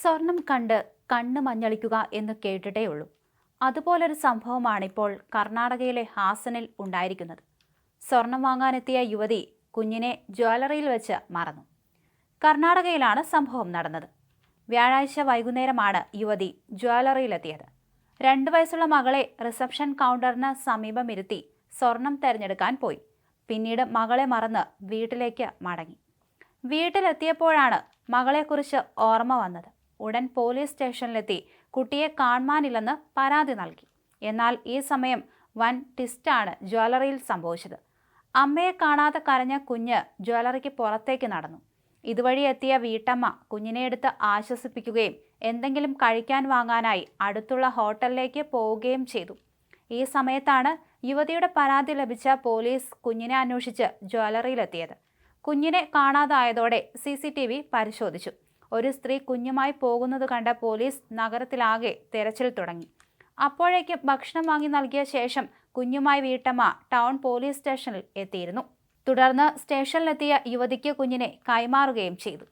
സ്വർണം കണ്ട് കണ്ണ് മഞ്ഞളിക്കുക എന്ന് കേട്ടിട്ടേയുള്ളൂ. അതുപോലൊരു സംഭവമാണിപ്പോൾ കർണാടകയിലെ ഹാസനിൽ ഉണ്ടായിരിക്കുന്നത്. സ്വർണം വാങ്ങാനെത്തിയ യുവതി കുഞ്ഞിനെ ജ്വല്ലറിയിൽ വെച്ച് മറന്നു. കർണാടകയിലാണ് സംഭവം നടന്നത്. വ്യാഴാഴ്ച വൈകുന്നേരമാണ് യുവതി ജ്വല്ലറിയിലെത്തിയത്. രണ്ടു വയസ്സുള്ള മകളെ റിസപ്ഷൻ കൗണ്ടറിന് സമീപമിരുത്തി സ്വർണം തിരഞ്ഞെടുക്കാൻ പോയി. പിന്നീട് മകളെ മറന്ന് വീട്ടിലേക്ക് മടങ്ങി. വീട്ടിലെത്തിയപ്പോഴാണ് മകളെക്കുറിച്ച് ഓർമ്മ വന്നത്. ഉടൻ പോലീസ് സ്റ്റേഷനിലെത്തി. കുട്ടിയെ കാണാനില്ലെന്ന് പരാതി നൽകി. എന്നാൽ ഈ സമയം വൻ ടിസ്റ്റാണ് ജ്വല്ലറിയിൽ സംഭവിച്ചത്. അമ്മയെ കാണാതെ കരഞ്ഞ കുഞ്ഞ് ജ്വല്ലറിക്ക് പുറത്തേക്ക് നടന്നു. ഇതുവഴി എത്തിയ വീട്ടമ്മ കുഞ്ഞിനെ എടുത്ത് ആശ്വസിപ്പിക്കുകയും എന്തെങ്കിലും കഴിക്കാൻ വാങ്ങാനായി അടുത്തുള്ള ഹോട്ടലിലേക്ക് പോവുകയും ചെയ്തു. ഈ സമയത്താണ് യുവതിയുടെ പരാതി ലഭിച്ച പോലീസ് കുഞ്ഞിനെ അന്വേഷിച്ച് ജ്വല്ലറിയിലെത്തിയത്. കുഞ്ഞിനെ കാണാതായതോടെ സി പരിശോധിച്ചു. ഒരു സ്ത്രീ കുഞ്ഞുമായി പോകുന്നത് കണ്ട പോലീസ് നഗരത്തിലാകെ തെരച്ചിൽ തുടങ്ങി. അപ്പോഴേക്ക് ഭക്ഷണം വാങ്ങി നൽകിയ ശേഷം കുഞ്ഞുമായി വീട്ടമ്മ ടൗൺ പോലീസ് സ്റ്റേഷനിൽ എത്തിയിരുന്നു. തുടർന്ന് സ്റ്റേഷനിലെത്തിയ യുവതിക്ക് കുഞ്ഞിനെ കൈമാറുകയും ചെയ്തു.